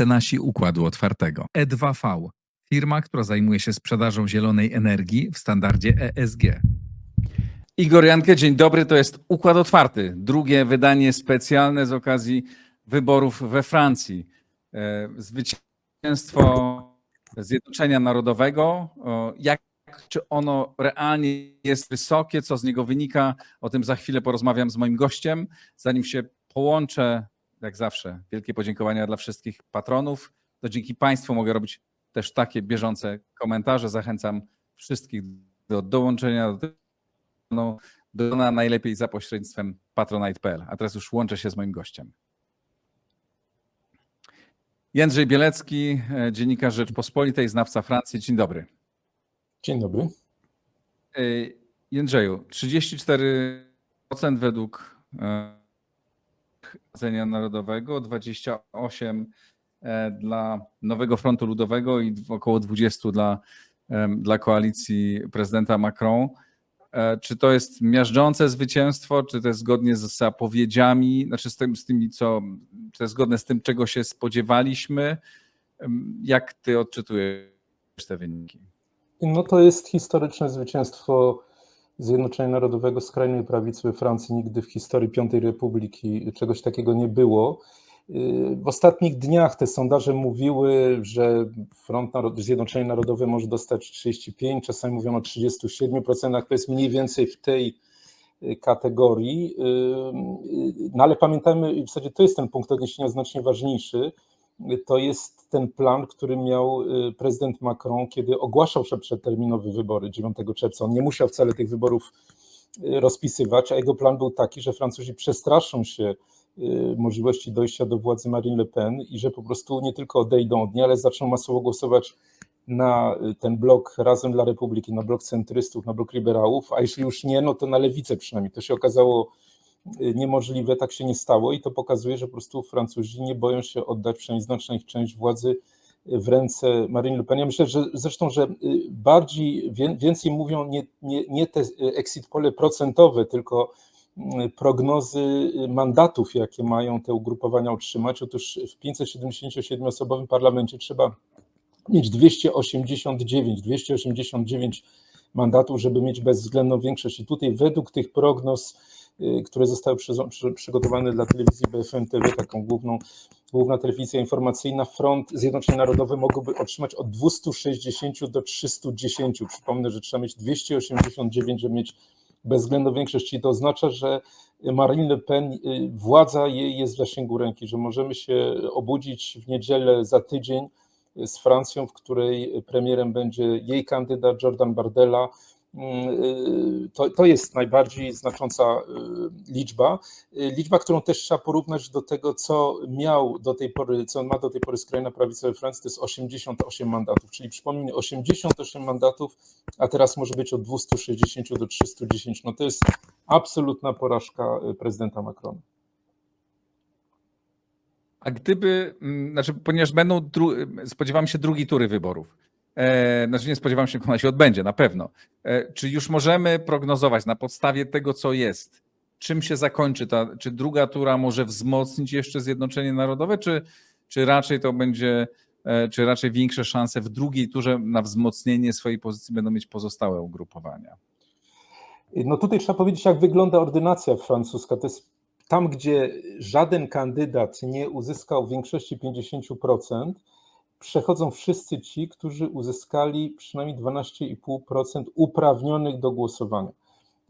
Mecenasi Układu Otwartego. E2V, firma, która zajmuje się sprzedażą zielonej energii w standardzie ESG. Igor Jankę, dzień dobry. To jest Układ Otwarty, drugie wydanie specjalne z okazji wyborów we Francji. E, Zwycięstwo Zjednoczenia Narodowego. Jak, czy ono realnie jest wysokie, co z niego wynika? O tym za chwilę porozmawiam z moim gościem. Zanim się połączę, jak zawsze, wielkie podziękowania dla wszystkich patronów. To dzięki Państwu mogę robić też takie bieżące komentarze. Zachęcam wszystkich do dołączenia do tego dona najlepiej za pośrednictwem patronite.pl. A teraz już łączę się z moim gościem. Jędrzej Bielecki, e, dziennikarz Rzeczpospolitej, znawca Francji. Dzień dobry. Dzień dobry. E, Jędrzeju, 34% według Rdzenia Narodowego, 28% e, dla Nowego Frontu Ludowego i około 20% dla, dla koalicji prezydenta Macron. E, Czy to jest miażdżące zwycięstwo, czy to jest zgodnie z zapowiedziami, znaczy z, tym, z tymi, co, czy to jest zgodne z tym, czego się spodziewaliśmy? Jak ty odczytujesz te wyniki? No to jest historyczne zwycięstwo Zjednoczenia Narodowego skrajnej prawicy we Francji. Nigdy w historii Piątej Republiki czegoś takiego nie było. W ostatnich dniach te sondaże mówiły, że Front Narod- Zjednoczenie Narodowe może dostać 35, czasami mówiono o 37%, to jest mniej więcej w tej yy, kategorii. Yy, No ale pamiętajmy, w zasadzie to jest ten punkt odniesienia znacznie ważniejszy, to jest ten plan, który miał y, prezydent Macron, kiedy ogłaszał że przedterminowe wybory 9 czerwca. On nie musiał wcale tych wyborów y, rozpisywać, a jego plan był taki, że Francuzi przestraszą się y, możliwości dojścia do władzy Marine Le Pen i że po prostu nie tylko odejdą od niej, ale zaczną masowo głosować na ten blok Razem dla Republiki, na blok centrystów, na blok liberałów, a jeśli już nie, no to na lewicę przynajmniej. To się okazało niemożliwe, tak się nie stało i to pokazuje, że po prostu Francuzi nie boją się oddać przynajmniej znaczną ich część władzy w ręce Marine Le Pen. Ja myślę, że zresztą, że y, bardziej, wię- więcej mówią nie, nie, nie te y, exit pole procentowe, tylko y, prognozy mandatów, jakie mają te ugrupowania otrzymać. Otóż w 577-osobowym parlamencie trzeba mieć 289, 289 mandatów, żeby mieć bezwzględną większość. I tutaj według tych prognoz, które zostały przygotowane dla telewizji BFM TV, taką główną, główna telewizja informacyjna, Front Zjednoczenie Narodowe mogłoby otrzymać od 260 do 310. Przypomnę, że trzeba mieć 289, żeby mieć bezwzględną większość, czyli to oznacza, że Marine Le Pen, y, władza jej jest w zasięgu ręki, że możemy się obudzić w niedzielę za tydzień z Francją, w której premierem będzie jej kandydat Jordan Bardella. Mm, To, to jest najbardziej znacząca y, liczba. Y, Liczba, którą też trzeba porównać do tego, co miał do tej pory, co ma do tej pory skrajna prawica we Francji, to jest 88 mandatów, czyli przypomnijmy 88 mandatów, a teraz może być od 260 do 310. No to jest absolutna porażka y, prezydenta Macrona. A gdyby, mm, znaczy, ponieważ będą, spodziewam się drugiej tury wyborów, e, znaczy nie spodziewam się, ona się odbędzie, na pewno. E, czy już możemy prognozować na podstawie tego, co jest, czym się zakończy ta, czy druga tura może wzmocnić jeszcze Zjednoczenie Narodowe, czy, czy raczej to będzie, e, czy raczej większe szanse w drugiej turze na wzmocnienie swojej pozycji będą mieć pozostałe ugrupowania? No tutaj trzeba powiedzieć, jak wygląda ordynacja francuska. To jest tam, gdzie żaden kandydat nie uzyskał większości 50%, przechodzą wszyscy ci, którzy uzyskali przynajmniej 12,5% uprawnionych do głosowania.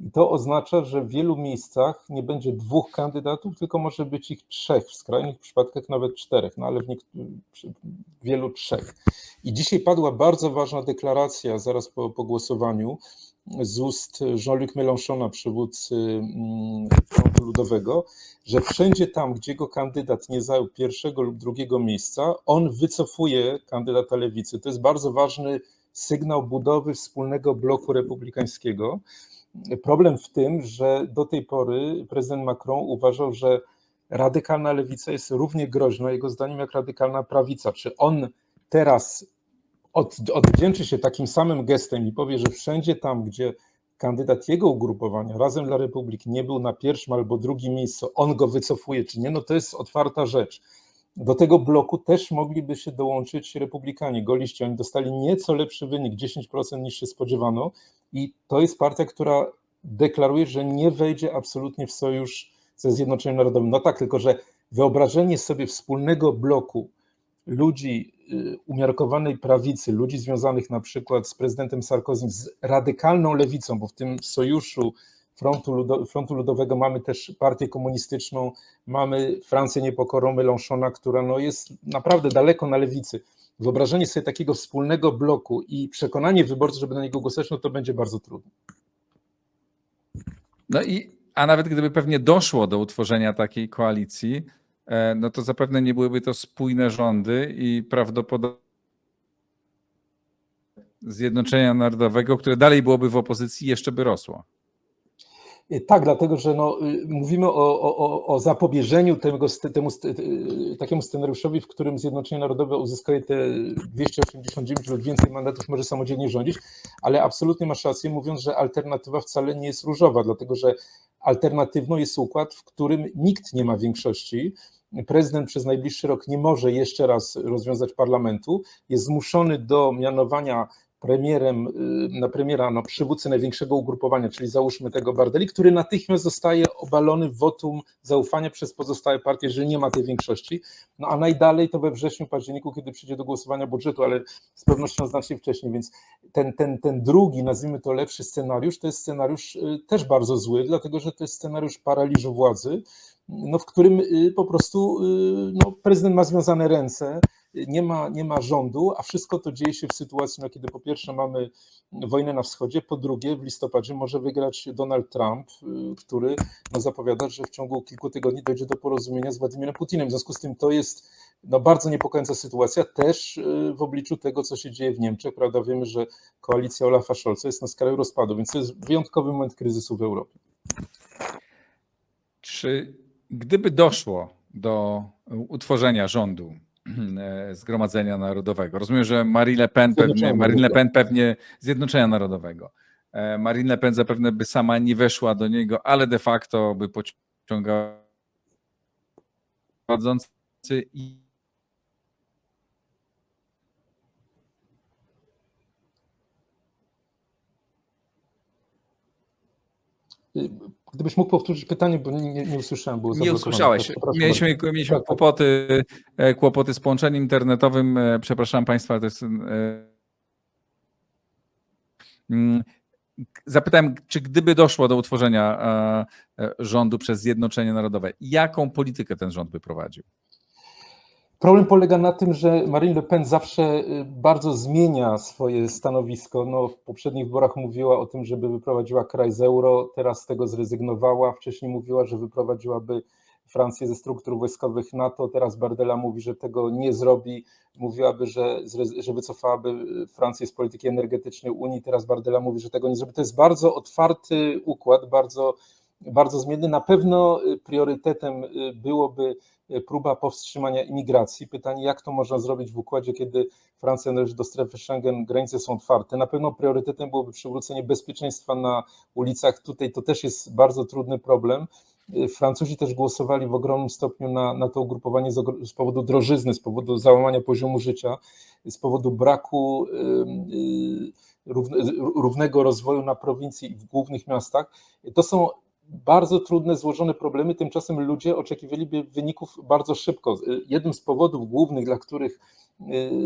I to oznacza, że w wielu miejscach nie będzie dwóch kandydatów, tylko może być ich trzech, w skrajnych przypadkach nawet czterech, no ale w, wielu trzech. I dzisiaj padła bardzo ważna deklaracja zaraz po, po głosowaniu z ust Jean-Luc Mélenchona, przywódcy mm, Frontu Ludowego, że wszędzie tam, gdzie jego kandydat nie zajął pierwszego lub drugiego miejsca, on wycofuje kandydata lewicy. To jest bardzo ważny sygnał budowy wspólnego bloku republikańskiego. Problem w tym, że do tej pory prezydent Macron uważał, że radykalna lewica jest równie groźna, jego zdaniem, jak radykalna prawica. Czy on teraz od, odwdzięczy się takim samym gestem i powie, że wszędzie tam, gdzie kandydat jego ugrupowania razem dla Republiki nie był na pierwszym albo drugim miejscu, on go wycofuje, czy nie, no to jest otwarta rzecz. Do tego bloku też mogliby się dołączyć republikanie, goliści. Oni dostali nieco lepszy wynik, 10% niż się spodziewano. I to jest partia, która deklaruje, że nie wejdzie absolutnie w sojusz ze Zjednoczonym Narodowym. No tak, tylko że wyobrażenie sobie wspólnego bloku ludzi umiarkowanej prawicy, ludzi związanych na przykład z prezydentem Sarkozy, z radykalną lewicą, bo w tym sojuszu Frontu, Ludo, Frontu Ludowego mamy też partię komunistyczną, mamy Francję Niepokorą Mélenchona, która no jest naprawdę daleko na lewicy. Wyobrażenie sobie takiego wspólnego bloku i przekonanie wyborców, żeby na niego głosować, no to będzie bardzo trudne. No i, a nawet gdyby pewnie doszło do utworzenia takiej koalicji, no to zapewne nie byłyby to spójne rządy i prawdopodobnie Zjednoczenia Narodowego, które dalej byłoby w opozycji, jeszcze by rosło. Tak, dlatego że no, y, mówimy o, o, o zapobieżeniu temu, y, takiemu scenariuszowi, w którym Zjednoczenie Narodowe uzyskuje te 289 lub więcej mandatów, może samodzielnie rządzić, ale absolutnie masz rację, mówiąc, że alternatywa wcale nie jest różowa, dlatego że alternatywną jest układ, w którym nikt nie ma większości. Prezydent przez najbliższy rok nie może jeszcze raz rozwiązać parlamentu, jest zmuszony do mianowania premierem, na premiera, no, przywódcy największego ugrupowania, czyli załóżmy tego Bardeli, który natychmiast zostaje obalony wotum zaufania przez pozostałe partie, że nie ma tej większości. No a najdalej to we wrześniu, październiku, kiedy przyjdzie do głosowania budżetu, ale z pewnością znacznie wcześniej, więc ten, ten, ten drugi, nazwijmy to lepszy scenariusz, to jest scenariusz też bardzo zły, dlatego że to jest scenariusz paraliżu władzy, no, w którym po prostu no, prezydent ma związane ręce, nie ma, nie ma rządu, a wszystko to dzieje się w sytuacji, no, kiedy po pierwsze mamy wojnę na wschodzie, po drugie w listopadzie może wygrać Donald Trump, który no, zapowiada, że w ciągu kilku tygodni dojdzie do porozumienia z Władimirem Putinem. W związku z tym to jest no, bardzo niepokojąca sytuacja, też w obliczu tego, co się dzieje w Niemczech. Prawda, wiemy, że koalicja Olafa Scholza jest na skalę rozpadu, więc to jest wyjątkowy moment kryzysu w Europie. Czy gdyby doszło do utworzenia rządu Zgromadzenia Narodowego. Rozumiem, że Marine Le Pen pewnie, Marine Le Pen pewnie Zjednoczenia Narodowego. Marine Le Pen zapewne by sama nie weszła do niego, ale de facto by pociągał prowadzący i Gdybyś mógł powtórzyć pytanie, bo nie, nie usłyszałem. Było nie usłyszałeś. Mieliśmy, mieliśmy tak, kłopoty, kłopoty z połączeniem internetowym. Przepraszam Państwa, ale to jest. Zapytałem, czy gdyby doszło do utworzenia rządu przez Zjednoczenie Narodowe, jaką politykę ten rząd by prowadził? Problem polega na tym, że Marine Le Pen zawsze bardzo zmienia swoje stanowisko. No, w poprzednich wyborach mówiła o tym, żeby wyprowadziła kraj z euro, teraz z tego zrezygnowała. Wcześniej mówiła, że wyprowadziłaby Francję ze struktur wojskowych NATO, teraz Bardella mówi, że tego nie zrobi. Mówiłaby, że, że wycofałaby Francję z polityki energetycznej Unii, teraz Bardella mówi, że tego nie zrobi. To jest bardzo otwarty układ, bardzo, bardzo zmienny. Na pewno priorytetem byłoby próba powstrzymania imigracji. Pytanie, jak to można zrobić w układzie, kiedy Francja należy do strefy Schengen, granice są otwarte. Na pewno priorytetem byłoby przywrócenie bezpieczeństwa na ulicach. Tutaj to też jest bardzo trudny problem. Francuzi też głosowali w ogromnym stopniu na, na to ugrupowanie z, z powodu drożyzny, z powodu załamania poziomu życia, z powodu braku równego rozwoju na prowincji i w głównych miastach. To są bardzo trudne, złożone problemy, tymczasem ludzie oczekiwaliby wyników bardzo szybko. Jednym z powodów głównych, dla których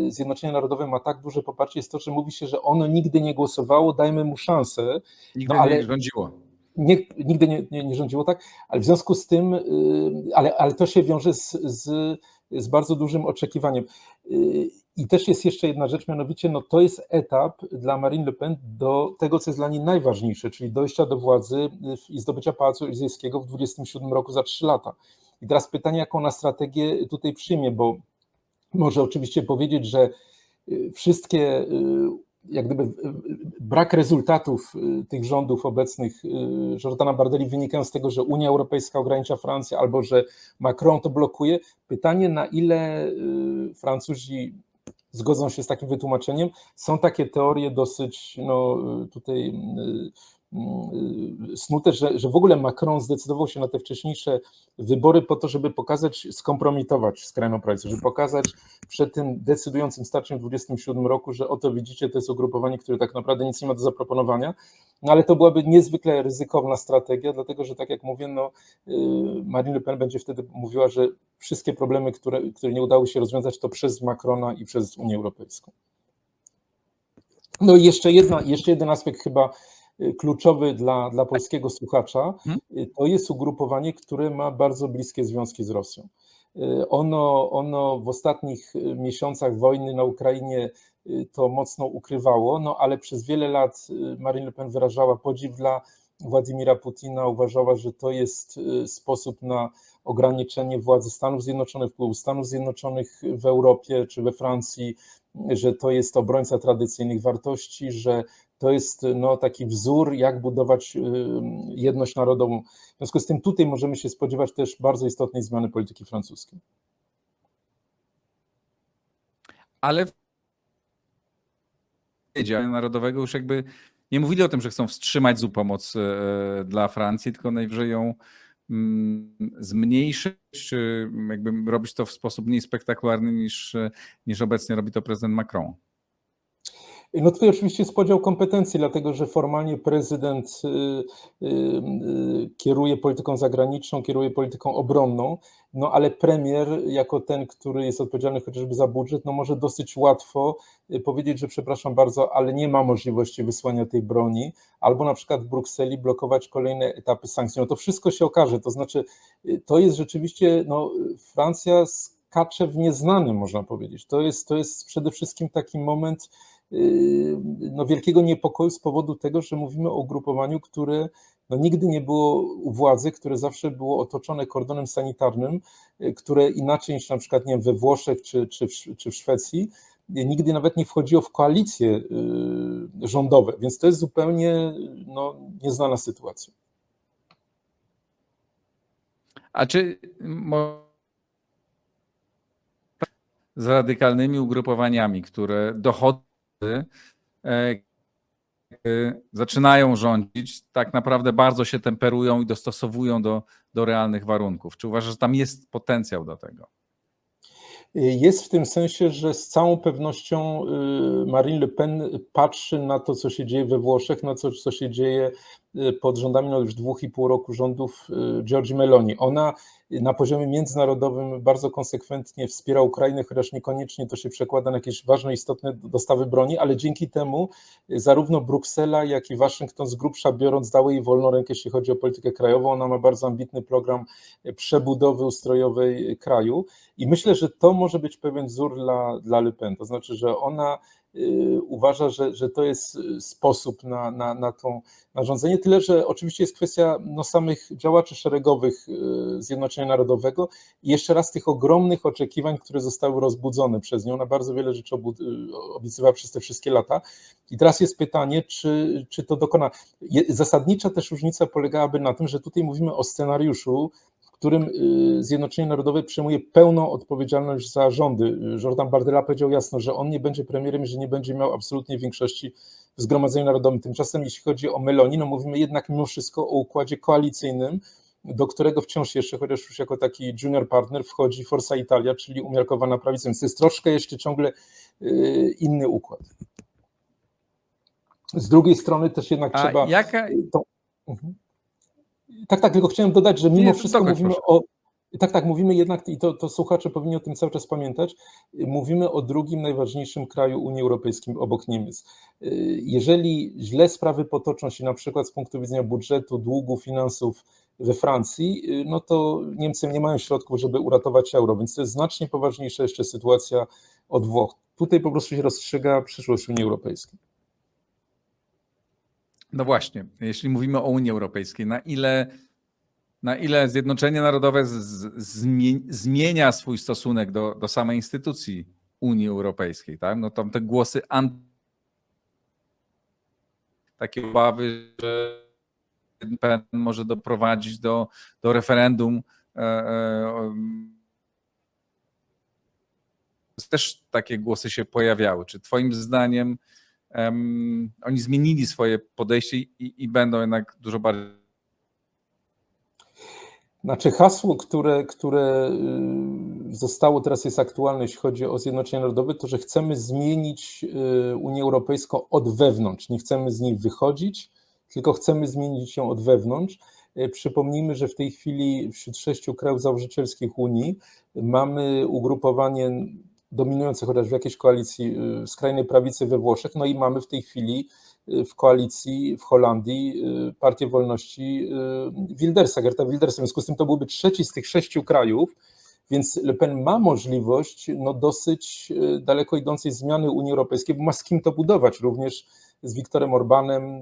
Zjednoczenie Narodowe ma tak duże poparcie, jest to, że mówi się, że ono nigdy nie głosowało, dajmy mu szansę. Nigdy no, ale... nie rządziło. Nie, nigdy nie, nie, nie, rządziło tak, ale w związku z tym, ale, ale to się wiąże z, z, z bardzo dużym oczekiwaniem. I też jest jeszcze jedna rzecz, mianowicie no to jest etap dla Marine Le Pen do tego, co jest dla niej najważniejsze, czyli dojścia do władzy i zdobycia Pałacu Elizejskiego w 27 roku za 3 lata. I teraz pytanie, jaką ona strategię tutaj przyjmie, bo może oczywiście powiedzieć, że wszystkie jak gdyby brak rezultatów tych rządów obecnych Jordana Bardeli wynikają z tego, że Unia Europejska ogranicza Francję albo że Macron to blokuje. Pytanie, na ile Francuzi zgodzą się z takim wytłumaczeniem. Są takie teorie dosyć no, tutaj mm, snute, że, że w ogóle Macron zdecydował się na te wcześniejsze wybory po to, żeby pokazać, skompromitować skrajną prawicę, żeby pokazać przed tym decydującym starciem w 27 roku, że oto widzicie, to jest ugrupowanie, które tak naprawdę nic nie ma do zaproponowania, no ale to byłaby niezwykle ryzykowna strategia, dlatego że tak jak mówię, no, y, Marine Le Pen będzie wtedy mówiła, że wszystkie problemy, które, które nie udało się rozwiązać, to przez Macrona i przez Unię Europejską. No i jeszcze, jedna, jeszcze jeden aspekt chyba y, kluczowy dla, dla polskiego słuchacza, y, to jest ugrupowanie, które ma bardzo bliskie związki z Rosją. Y, Ono, ono w ostatnich y, miesiącach wojny na Ukrainie y, to mocno ukrywało, no ale przez wiele lat y, Marine Le Pen wyrażała podziw dla Władimira Putina, uważała, że to jest y, sposób na ograniczenie władzy Stanów Zjednoczonych, wpływu Stanów Zjednoczonych w Europie czy we Francji, że to jest obrońca tradycyjnych wartości, że to jest no, taki wzór, jak budować y, jedność narodową. W związku z tym tutaj możemy się spodziewać też bardzo istotnej zmiany polityki francuskiej. ale narodowego już jakby nie mówili o tym, że chcą wstrzymać zu pomoc e, dla Francji, tylko najwyżej ją mm, zmniejszyć, czy jakby robić to w sposób mniej spektakularny niż, niż obecnie robi to prezydent Macron. No tutaj oczywiście jest podział kompetencji, dlatego że formalnie prezydent y, y, y, kieruje polityką zagraniczną, kieruje polityką obronną, no ale premier, jako ten, który jest odpowiedzialny chociażby za budżet, no może dosyć łatwo powiedzieć, że przepraszam bardzo, ale nie ma możliwości wysłania tej broni, albo na przykład w Brukseli blokować kolejne etapy sankcji. No to wszystko się okaże, to znaczy to jest rzeczywiście, no Francja skacze w nieznanym, można powiedzieć. To jest, to jest przede wszystkim taki moment, no, wielkiego niepokoju z powodu tego, że mówimy o ugrupowaniu, które no, nigdy nie było u władzy, które zawsze było otoczone kordonem sanitarnym, y, które inaczej niż na przykład nie wiem, we Włoszech czy, czy, w, czy w Szwecji, y, nigdy nawet nie wchodziło w koalicje y, rządowe, więc to jest zupełnie no, nieznana sytuacja. A czy z radykalnymi ugrupowaniami, które dochody e, zaczynają rządzić, tak naprawdę bardzo się temperują i dostosowują do, do realnych warunków. Czy uważasz, że tam jest potencjał do tego? Jest w tym sensie, że z całą pewnością y, Marine Le Pen patrzy na to, co się dzieje we Włoszech, na to, co się dzieje pod rządami no już dwóch i pół roku rządów y, Giorgi Meloni. Ona na poziomie międzynarodowym bardzo konsekwentnie wspiera Ukrainę, chociaż niekoniecznie to się przekłada na jakieś ważne, istotne dostawy broni, ale dzięki temu zarówno Bruksela, jak i Waszyngton z grubsza biorąc dały jej wolną rękę, jeśli chodzi o politykę krajową. Ona ma bardzo ambitny program przebudowy ustrojowej kraju i myślę, że to może być pewien wzór dla, dla Le Pen, to znaczy, że ona y, uważa, że, że to jest sposób na, na, na tą na rządzenie, tyle że oczywiście jest kwestia no, samych działaczy szeregowych y, Zjednoczenia Narodowego i jeszcze raz tych ogromnych oczekiwań, które zostały rozbudzone przez nią, na bardzo wiele rzeczy y, obiecywała przez te wszystkie lata. I teraz jest pytanie, czy, czy to dokona. Zasadnicza też różnica polegałaby na tym, że tutaj mówimy o scenariuszu, którym y, Zjednoczenie Narodowe przyjmuje pełną odpowiedzialność za rządy. Jordan Bardella powiedział jasno, że on nie będzie premierem, że nie będzie miał absolutnie większości w Zgromadzeniu Narodowym. Tymczasem jeśli chodzi o Meloni, no mówimy jednak mimo wszystko o układzie koalicyjnym, do którego wciąż jeszcze, chociaż już jako taki junior partner wchodzi Forza Italia, czyli umiarkowana prawica, więc to jest troszkę jeszcze ciągle y, inny układ. Z drugiej strony też jednak A trzeba... jaka, To... Mhm. Tak, tak, tylko chciałem dodać, że mimo Nie, wszystko dokończ, mówimy proszę. o. Tak, tak, mówimy jednak, i to, to słuchacze powinni o tym cały czas pamiętać, mówimy o drugim najważniejszym kraju Unii Europejskiej obok Niemiec. Jeżeli źle sprawy potoczą się na przykład z punktu widzenia budżetu, długu, finansów we Francji, no to Niemcy nie mają środków, żeby uratować euro, więc to jest znacznie poważniejsza jeszcze sytuacja od Włoch. Tutaj po prostu się rozstrzyga przyszłość Unii Europejskiej. No właśnie, jeśli mówimy o Unii Europejskiej, na ile, na ile Zjednoczenie Narodowe z, z, zmie- zmienia swój stosunek do, do samej instytucji Unii Europejskiej, tak? No tam te głosy anty, takie obawy, że może doprowadzić do, do referendum. E, e, też takie głosy się pojawiały. Czy Twoim zdaniem em, oni zmienili swoje podejście i, i będą jednak dużo bardziej Znaczy hasło, które, które y, zostało teraz jest aktualne, jeśli chodzi o Zjednoczenie Narodowe, to że chcemy zmienić y, Unię Europejską od wewnątrz. Nie chcemy z niej wychodzić, tylko chcemy zmienić ją od wewnątrz. Y, Przypomnijmy, że w tej chwili wśród sześciu krajów założycielskich Unii mamy ugrupowanie dominujące chociaż w jakiejś koalicji y, skrajnej prawicy we Włoszech, no i mamy w tej chwili y, w koalicji w Holandii y, Partię Wolności Wildersa, Gerta Wildersa. W związku z tym to byłby trzeci z tych sześciu krajów, więc Le Pen ma możliwość no, dosyć daleko idącej zmiany Unii Europejskiej, bo ma z kim to budować, również z Viktorem Orbanem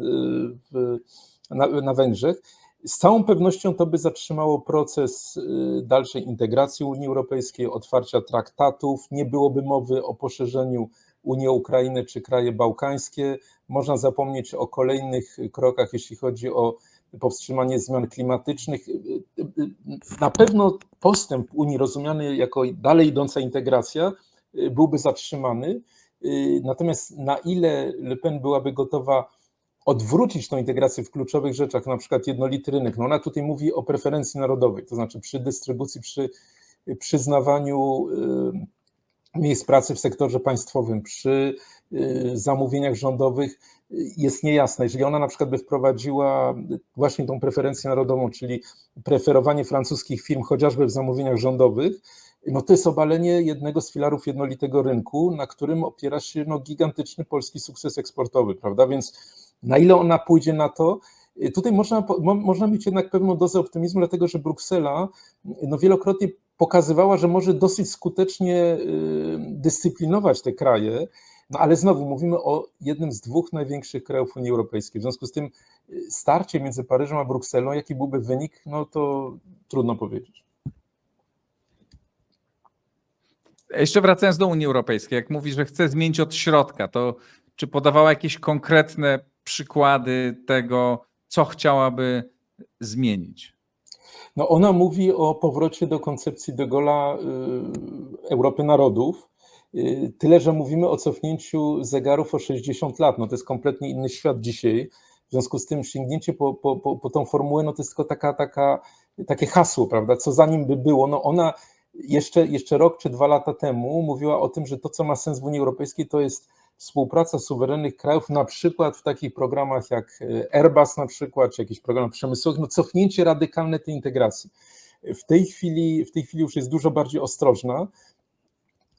na, na Węgrzech. Z całą pewnością to by zatrzymało proces y, dalszej integracji Unii Europejskiej, otwarcia traktatów, nie byłoby mowy o poszerzeniu Unii o Ukrainę czy kraje bałkańskie. Można zapomnieć o kolejnych krokach, jeśli chodzi o powstrzymanie zmian klimatycznych. Na pewno postęp Unii rozumiany jako dalej idąca integracja y, byłby zatrzymany. Y, Natomiast na ile Le Pen byłaby gotowa odwrócić tą integrację w kluczowych rzeczach, na przykład jednolity rynek, no ona tutaj mówi o preferencji narodowej, to znaczy przy dystrybucji, przy przyznawaniu y, miejsc pracy w sektorze państwowym, przy y, zamówieniach rządowych y, jest niejasne. Jeżeli ona na przykład by wprowadziła właśnie tą preferencję narodową, czyli preferowanie francuskich firm chociażby w zamówieniach rządowych, no to jest obalenie jednego z filarów jednolitego rynku, na którym opiera się no, gigantyczny polski sukces eksportowy, prawda? Więc na ile ona pójdzie na to, tutaj można, mo- można mieć jednak pewną dozę optymizmu, dlatego że Bruksela no, wielokrotnie pokazywała, że może dosyć skutecznie y, dyscyplinować te kraje, no ale znowu mówimy o jednym z dwóch największych krajów Unii Europejskiej. W związku z tym y, starcie między Paryżem a Brukselą, jaki byłby wynik, no to trudno powiedzieć. Jeszcze wracając do Unii Europejskiej, jak mówi, że chce zmienić od środka, to czy podawała jakieś konkretne przykłady tego, co chciałaby zmienić? No ona mówi o powrocie do koncepcji de Gaulle'a y, Europy Narodów, y, tyle że mówimy o cofnięciu zegarów o 60 lat, no to jest kompletnie inny świat dzisiaj, w związku z tym sięgnięcie po, po, po, po tą formułę, no to jest tylko taka, taka, takie hasło, prawda, co za nim by było, no ona jeszcze, jeszcze rok czy dwa lata temu mówiła o tym, że to, co ma sens w Unii Europejskiej, to jest współpraca suwerennych krajów, na przykład w takich programach jak e, Airbus na przykład, czy jakiś program przemysłowych, no cofnięcie radykalne tej integracji. W tej chwili, w tej chwili już jest dużo bardziej ostrożna.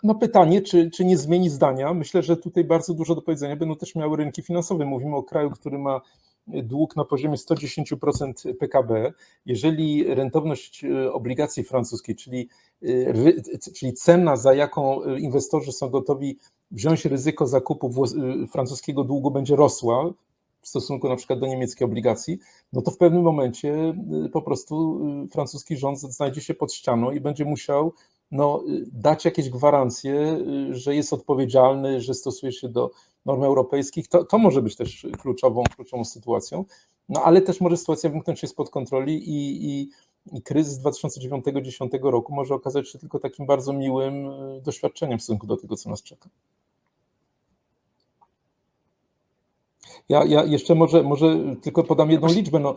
No pytanie, czy, czy nie zmieni zdania? Myślę, że tutaj bardzo dużo do powiedzenia będą też miały rynki finansowe. Mówimy o kraju, który ma dług na poziomie 110% PKB. Jeżeli rentowność e, obligacji francuskiej, czyli, e, czyli cena, za jaką e, inwestorzy są gotowi wziąć ryzyko zakupu włos- francuskiego długu będzie rosła w stosunku na przykład do niemieckiej obligacji, no to w pewnym momencie y, po prostu y, francuski rząd znajdzie się pod ścianą i będzie musiał no, y, dać jakieś gwarancje, y, że jest odpowiedzialny, że stosuje się do norm europejskich. To, to może być też kluczową, kluczową sytuacją, no ale też może sytuacja wymknąć się spod kontroli i, i, i kryzys 2009-2010 roku może okazać się tylko takim bardzo miłym y, doświadczeniem w stosunku do tego, co nas czeka. Ja, ja jeszcze może, może tylko podam jedną liczbę. No,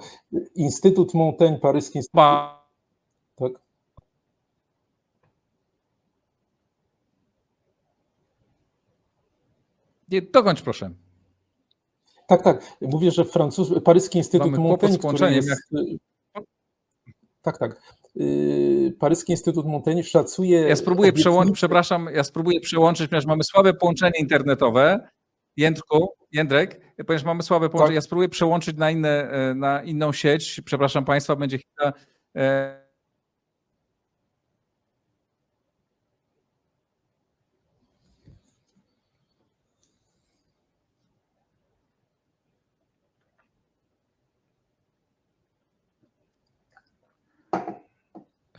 Instytut Montaigne, paryski instytut. Tak? nie, dokończ proszę. tak, tak. Mówię, że Francuz, paryski Instytut Mamy Montaigne, który jest. Tak, tak. Yy, Paryski Instytut Montaigne szacuje. Ja spróbuję przełączyć, przepraszam, ja spróbuję przełączyć, ponieważ mamy słabe połączenie internetowe. Jędrku, Jędrek, ponieważ mamy słabe połączenie, Tak. ja spróbuję przełączyć na, inne, e, na inną sieć. Przepraszam Państwa, będzie chwila.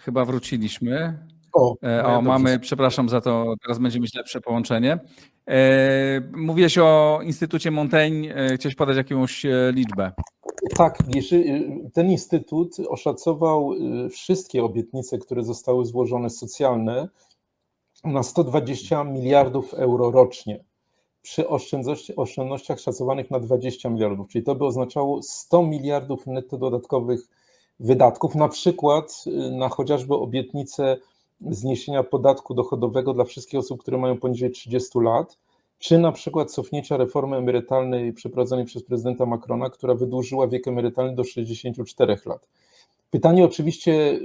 Chyba wróciliśmy. O, E, no, O, dobrze. mamy, przepraszam za to, teraz będzie mieć lepsze połączenie. E, Mówiłeś o Instytucie Montaigne, e, chciałeś podać jakąś liczbę. Tak, jeżeli- ten instytut oszacował y, wszystkie obietnice, które zostały złożone socjalne na 120 miliardów euro rocznie. przy oszczędności, oszczędnościach szacowanych na 20 miliardów, czyli to by oznaczało 100 miliardów netto dodatkowych wydatków, na przykład y, na chociażby obietnicę zniesienia podatku dochodowego dla wszystkich osób, które mają poniżej 30 lat, czy na przykład cofnięcia reformy emerytalnej przeprowadzonej przez prezydenta Macrona, która wydłużyła wiek emerytalny do 64 lat. Pytanie oczywiście, y,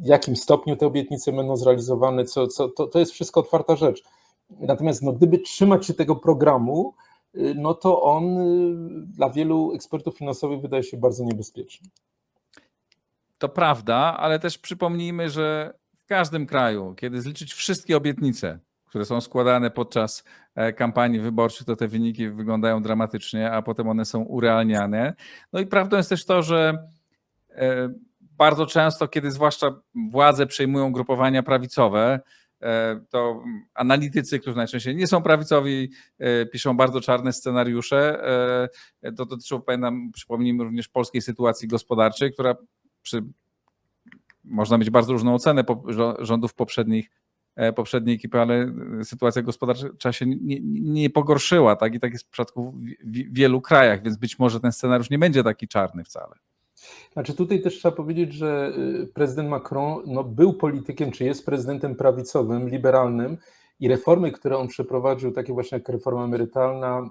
w jakim stopniu te obietnice będą zrealizowane, co, co, to, to jest wszystko otwarta rzecz. Natomiast no, gdyby trzymać się tego programu, y, no to on dla wielu ekspertów finansowych wydaje się bardzo niebezpieczny. To prawda, ale też przypomnijmy, że w każdym kraju, kiedy zliczyć wszystkie obietnice, które są składane podczas e, kampanii wyborczych, to te wyniki wyglądają dramatycznie, a potem one są urealniane. No i prawdą jest też to, że e, bardzo często, kiedy zwłaszcza władze przejmują grupowania prawicowe, e, to analitycy, którzy najczęściej nie są prawicowi, piszą bardzo czarne scenariusze. To dotyczyło, pamiętam, przypomnijmy również polskiej sytuacji gospodarczej, która przy, można mieć bardzo różną ocenę po, rządów poprzednich, e, poprzedniej ekipy, ale sytuacja gospodarcza się nie, nie, pogorszyła, tak? I tak jest w przypadku w wielu krajach, więc być może ten scenariusz nie będzie taki czarny wcale. Znaczy tutaj też trzeba powiedzieć, że y, prezydent Macron no, był politykiem, czy jest prezydentem prawicowym, liberalnym i reformy, które on przeprowadził, takie właśnie jak reforma emerytalna,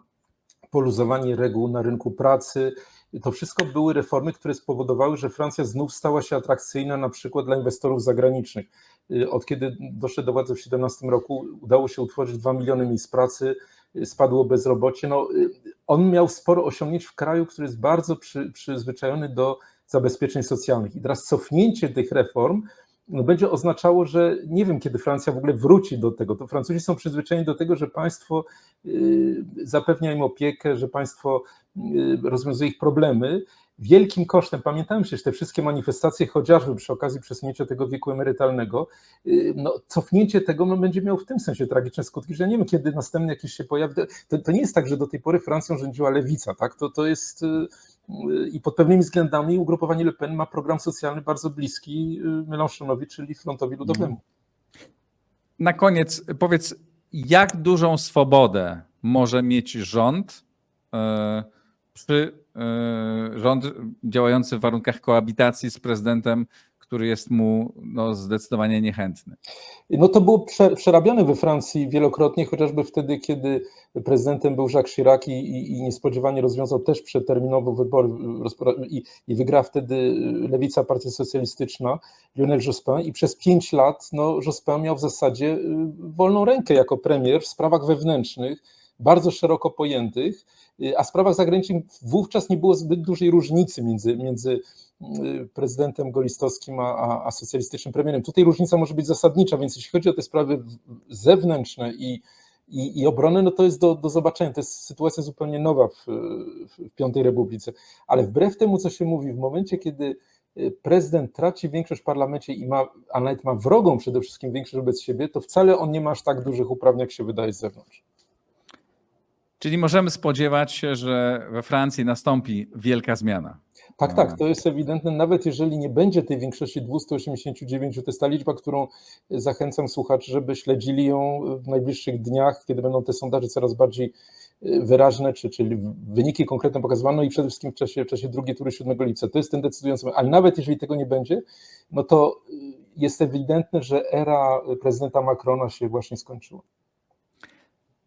poluzowanie reguł na rynku pracy, to wszystko były reformy, które spowodowały, że Francja znów stała się atrakcyjna na przykład dla inwestorów zagranicznych. Y, Od kiedy doszedł do władzy w 2017 roku, udało się utworzyć 2 miliony miejsc pracy, y, spadło bezrobocie. No, y, on miał sporo osiągnięć w kraju, który jest bardzo przy, przyzwyczajony do zabezpieczeń socjalnych. I teraz cofnięcie tych reform no, będzie oznaczało, że nie wiem, kiedy Francja w ogóle wróci do tego. To Francuzi są przyzwyczajeni do tego, że państwo y, zapewnia im opiekę, że państwo y, rozwiązuje ich problemy. Wielkim kosztem, pamiętałem przecież te wszystkie manifestacje, chociażby przy okazji przesunięcia tego wieku emerytalnego, y, no, cofnięcie tego no, będzie miało w tym sensie tragiczne skutki, że nie wiem, kiedy następny jakiś się pojawi. To, to nie jest tak, że do tej pory Francją rządziła lewica, tak? To, to jest i pod pewnymi względami ugrupowanie Le Pen ma program socjalny bardzo bliski y, Mélenchonowi, czyli frontowi ludowemu. Na koniec powiedz, jak dużą swobodę może mieć rząd, e, przy, e, rząd działający w warunkach koabitacji z prezydentem, który jest mu no, zdecydowanie niechętny? No to było prze, przerabiane we Francji wielokrotnie, chociażby wtedy, kiedy prezydentem był Jacques Chirac i, i, i niespodziewanie rozwiązał też przeterminowo wybory i, i wygrała wtedy lewica, partia socjalistyczna, Lionel Jospin i przez pięć lat no, Jospin miał w zasadzie y, wolną rękę jako premier w sprawach wewnętrznych, bardzo szeroko pojętych, y, a w sprawach zagranicznych wówczas nie było zbyt dużej różnicy między, między prezydentem golistowskim a, a, a socjalistycznym premierem. Tutaj różnica może być zasadnicza, więc jeśli chodzi o te sprawy zewnętrzne i, i, i obronne, no to jest do, do zobaczenia. To jest sytuacja zupełnie nowa w, w Piątej Republice. Ale wbrew temu, co się mówi, w momencie, kiedy y, prezydent traci większość w parlamencie i ma, a nawet ma wrogą przede wszystkim większość wobec siebie, to wcale on nie ma aż tak dużych uprawnień, jak się wydaje z zewnątrz. Czyli możemy spodziewać się, że we Francji nastąpi wielka zmiana. Tak, tak, to jest ewidentne. Nawet jeżeli nie będzie tej większości 289, to jest ta liczba, którą zachęcam słuchaczy, żeby śledzili ją w najbliższych dniach, kiedy będą te sondaże coraz bardziej y, wyraźne, czy, czyli wyniki konkretne pokazywane, no i przede wszystkim w czasie, w czasie drugiej tury 7 lipca. To jest ten decydujący. moment. Ale nawet jeżeli tego nie będzie, no to y, jest ewidentne, że era prezydenta Macrona się właśnie skończyła.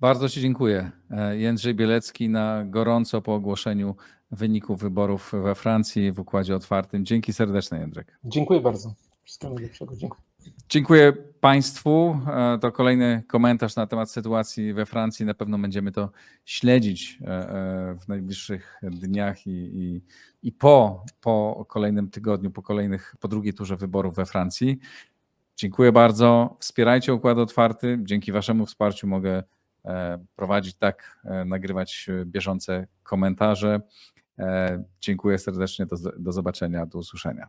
Bardzo Ci dziękuję. E, Jędrzej Bielecki na gorąco po ogłoszeniu wyników wyborów we Francji w Układzie Otwartym. Dzięki serdeczne, Jędrek. Dziękuję bardzo. Wszystkiego najlepszego. Dziękuję. Dziękuję Państwu. E, To kolejny komentarz na temat sytuacji we Francji. Na pewno będziemy to śledzić e, w najbliższych dniach i, i, i po, po kolejnym tygodniu, po kolejnych, po drugiej turze wyborów we Francji. Dziękuję bardzo. Wspierajcie Układ Otwarty. Dzięki Waszemu wsparciu mogę prowadzić tak, e, nagrywać e, bieżące komentarze. E, Dziękuję serdecznie. Do, do zobaczenia, do usłyszenia.